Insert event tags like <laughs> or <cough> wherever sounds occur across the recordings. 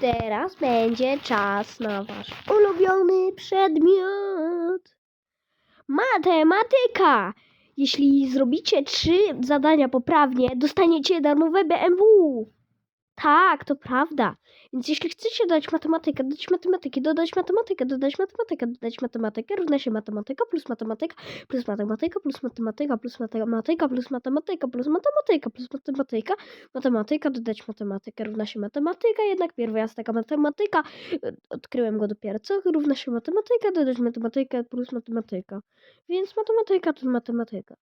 Teraz będzie czas na wasz ulubiony przedmiot. Matematyka! Jeśli zrobicie trzy zadania poprawnie, dostaniecie darmowe BMW. Tak, to prawda. Więc jeśli chcecie dodać matematykę, dodać matematykę, dodać matematykę, dodać matematykę, dodać matematykę, równa się matematyka plus matematyka plus matematyka plus matematyka plus matematyka plus matematyka plus matematyka plus matematyka, matematyka dodać matematykę równa się matematyka, jednak pierwiastek matematyka, y, odkryłem go dopiero co, równa się matematyka, dodać matematykę plus matematyka. Więc matematyka to matematyka.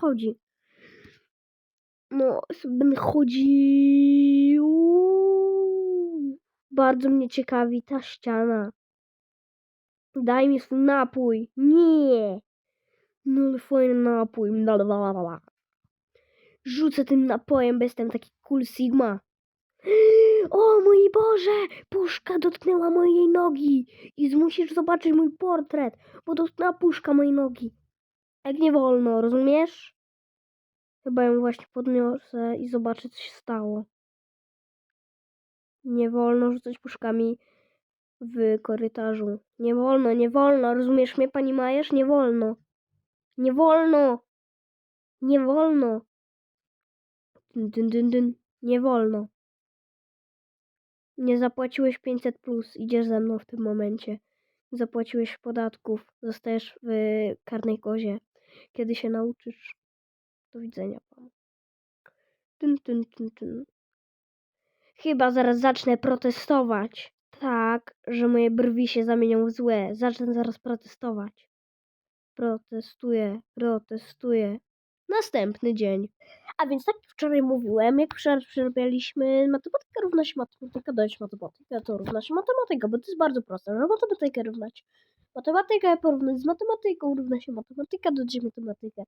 Obchodzi. No, będę chodził. Bardzo mnie ciekawi ta ściana. Daj mi swój napój. Nie. No, fajny napój. Bla, bla, bla, bla. Rzucę tym napojem, bo jestem taki cool Sigma. <gasps> O mój Boże! Puszka dotknęła mojej nogi i musisz zobaczyć mój portret, bo dotknęła puszka mojej nogi. Jak nie wolno, rozumiesz? Chyba ją właśnie podniosę i zobaczę, co się stało. Nie wolno rzucać puszkami w korytarzu. Nie wolno, nie wolno. Rozumiesz mnie, pani Majesz? Nie wolno. Nie wolno. Nie wolno. Dyn, dyn, dyn, dyn. Nie wolno. Nie zapłaciłeś 500 plus, idziesz ze mną w tym momencie. Zapłaciłeś podatków, zostajesz w karnej kozie. Kiedy się nauczysz? Do widzenia panu. Tyn, tyn, tyn, tyn. Chyba zaraz zacznę protestować. Tak, że moje brwi się zamienią w złe. Zacznę zaraz protestować. Protestuję, protestuję. Następny dzień. A więc tak jak wczoraj mówiłem, jak wczoraj przerabialiśmy matematyka równa się matematyka, dodać matematykę, to równa się matematyka, bo to jest bardzo proste, że równać. Matematykę porównać z matematyką, równa się matematyka, dodać matematykę.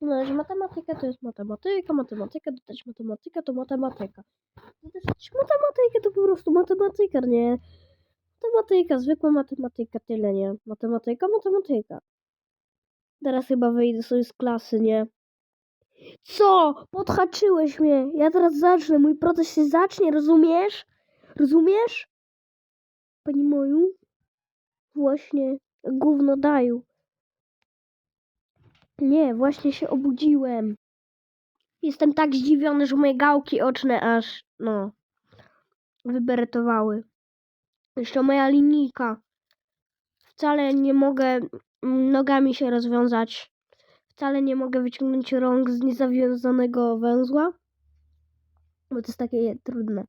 Równa się matematyka, to jest matematyka, matematyka, dodać matematyka, to matematyka. Dodać matematykę to po prostu matematyka, nie? Matematyka, zwykła matematyka, tyle, nie? Matematyka, matematyka. Teraz chyba wyjdę sobie z klasy, nie? Co? Podhaczyłeś mnie. Ja teraz zacznę. Mój proces się zacznie, rozumiesz? Rozumiesz? Pani moju? Właśnie gówno daju. Nie, właśnie się obudziłem. Jestem tak zdziwiony, że moje gałki oczne aż, no, wyberetowały. Jeszcze moja linijka. Wcale nie mogę nogami się rozwiązać. Wcale nie mogę wyciągnąć rąk z niezawiązanego węzła. Bo to jest takie trudne.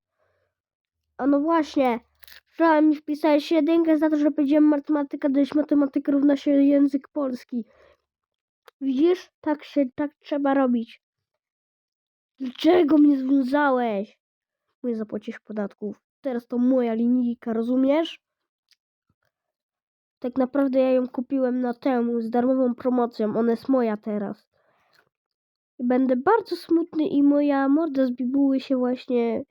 A no właśnie. Wczoraj mi wpisałeś jedynkę za to, że powiedziałem matematyka, dać matematyka równa się język polski. Widzisz? Tak się, tak trzeba robić. Dlaczego mnie związałeś? Nie zapłacisz podatków. Teraz to moja linijka, rozumiesz? Tak naprawdę ja ją kupiłem na temu z darmową promocją. Ona jest moja teraz. Będę bardzo smutny i moja morda z bibuły się właśnie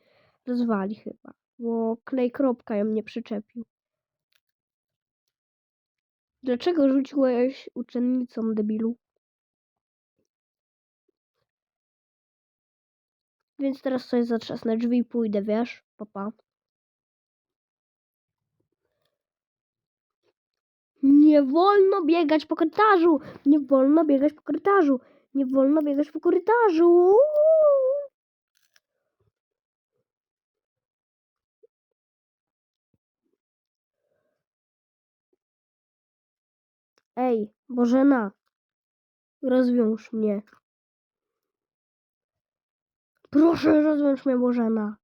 rozwali chyba. Bo klej kropka ją nie przyczepił. Dlaczego rzuciłeś uczennicą, debilu? Więc teraz sobie zatrzasnę drzwi i pójdę, wiesz? Papa. Nie wolno biegać po korytarzu! Nie wolno biegać po korytarzu! Nie wolno biegać po korytarzu! Ej, Bożena! Rozwiąż mnie. Proszę, rozwiąż mnie, Bożena.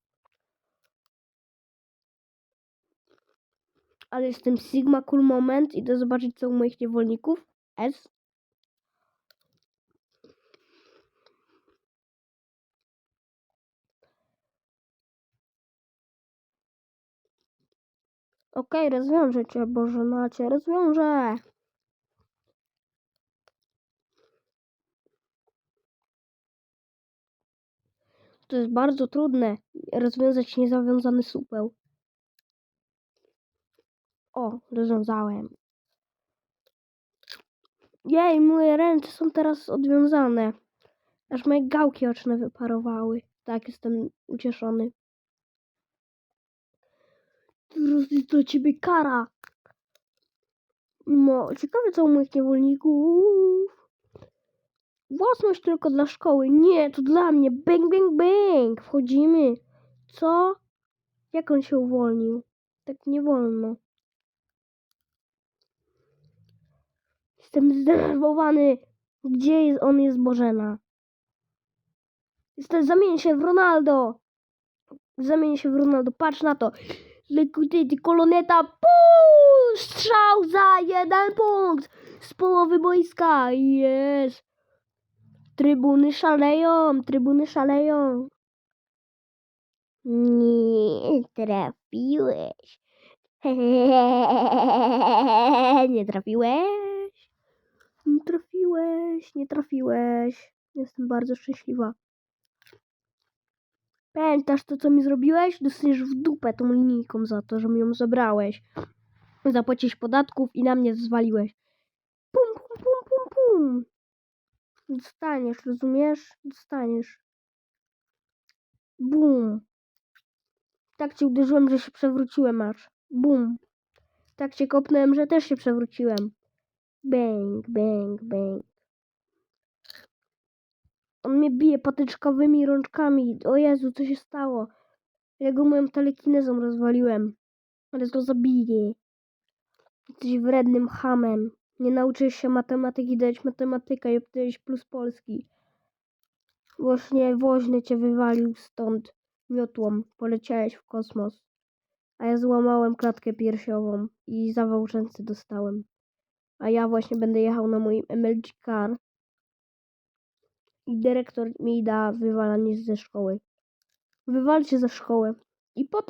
Ale jestem Sigma Cool Moment. Idę zobaczyć, co u moich niewolników. S. Okej, rozwiążę cię, Bożena cię rozwiążę. To jest bardzo trudne rozwiązać niezawiązany supeł. O, rozwiązałem. Jej, moje ręce są teraz odwiązane. Aż moje gałki oczne wyparowały. Tak, jestem ucieszony. Teraz jest dla ciebie kara. No, ciekawe co u moich niewolników. Własność tylko dla szkoły. Nie, to dla mnie. Bang, bang, bang. Wchodzimy. Co? Jak on się uwolnił? Tak nie wolno. Jestem zdenerwowany. Gdzie jest, on jest Bożena? Jestem, zamień się w Ronaldo. Zamień się w Ronaldo. Patrz na to. Lekutyty, koloneta. Puu! Strzał za jeden punkt. Z połowy boiska. Jest. Trybuny szaleją. Trybuny szaleją. Nie trafiłeś. <laughs> Nie trafiłeś. Nie trafiłeś, nie trafiłeś. Jestem bardzo szczęśliwa. Pamiętasz to, co mi zrobiłeś? Dostaniesz w dupę tą linijką za to, że mi ją zabrałeś. Zapłaciłeś podatków i na mnie zwaliłeś. Pum, pum, pum, pum, pum. Dostaniesz, rozumiesz? Dostaniesz. Bum. Tak cię uderzyłem, że się przewróciłem aż. Bum. Tak cię kopnąłem, że też się przewróciłem. Bang, bang, bang. On mnie bije patyczkowymi rączkami. O Jezu, co się stało? Ja go moją telekinezą rozwaliłem. Ale to zabiję. Jesteś wrednym hamem. Nie nauczyłeś się matematyki, dać matematykę i obdałeś plus polski. Właśnie woźny cię wywalił stąd miotłą. Poleciałeś w kosmos. A ja złamałem klatkę piersiową i zawał rzęsy dostałem. A ja właśnie będę jechał na moim MLG car. I dyrektor mi da wywalanie ze szkoły. Wywalcie ze szkoły. I potem